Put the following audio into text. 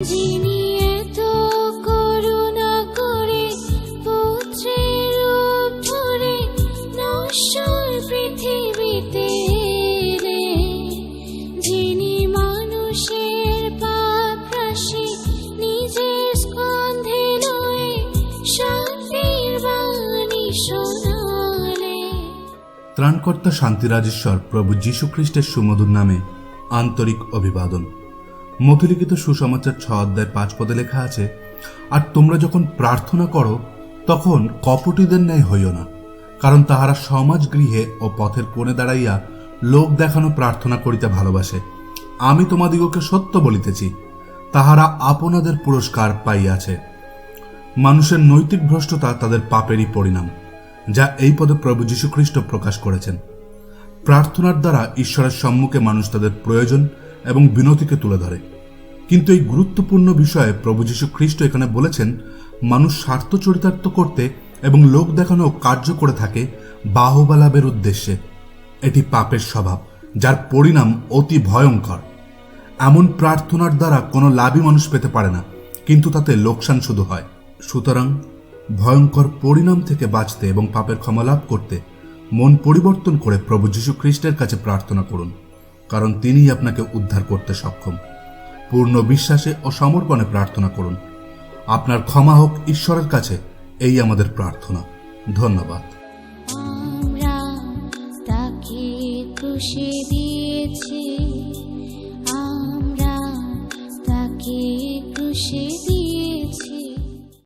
যিনি এত করুণা করে পুত্রের ধরে নশ্বর পৃথিবীতে যিনি মানুষের পাপ রাশি নিজের স্কন্ধে নয়, শান্তির বাণী শোনালেন ত্রাণকর্তা শান্তিরাজেশ্বর প্রভু যীশু খ্রিস্টের সুমধুর নামে আন্তরিক অভিবাদন। মথিলিখিত সুসমাচার ছ অধ্যায় পাঁচ পদে লেখা আছে, আর তোমরা যখন প্রার্থনা করো, তখন কপটীদের ন্যায় হইও না, কারণ তাহারা সমাজ গৃহে ও পথের কোণে দাঁড়াইয়া লোক দেখানো প্রার্থনা করিতে ভালোবাসে। আমি তোমাদিগকে সত্য বলিতেছি, তাহারা আপনাদের পুরস্কার পাইয়াছে। মানুষের নৈতিক ভ্রষ্টতা তাদের পাপেরই পরিণাম, যা এই পদে প্রভু যীশুখ্রিস্ট প্রকাশ করেছেন। প্রার্থনার দ্বারা ঈশ্বরের সম্মুখে মানুষ তাদের প্রয়োজন এবং বিনতিকে তুলে ধরে। কিন্তু এই গুরুত্বপূর্ণ বিষয়ে প্রভু যীশু খ্রিস্ট এখানে বলেছেন, মানুষ স্বার্থ চরিতার্থ করতে এবং লোক দেখানো কার্য করে থাকে বাহুবা লাভের উদ্দেশ্যে। এটি পাপের স্বভাব, যার পরিণাম অতি ভয়ঙ্কর। এমন প্রার্থনার দ্বারা কোনো লাভই মানুষ পেতে পারে না, কিন্তু তাতে লোকসান শুধু হয়। সুতরাং ভয়ঙ্কর পরিণাম থেকে বাঁচতে এবং পাপের ক্ষমা লাভ করতে মন পরিবর্তন করে প্রভু যীশু খ্রিস্টের কাছে প্রার্থনা করুন। কারণ তিনি আপনাকে উদ্ধার করতে সক্ষম। পূর্ণ বিশ্বাসে ও সমর্পণে প্রার্থনা করুন। আপনার ক্ষমা হোক ঈশ্বরের কাছে, এই আমাদের প্রার্থনা। ধন্যবাদ। আমরা তাকে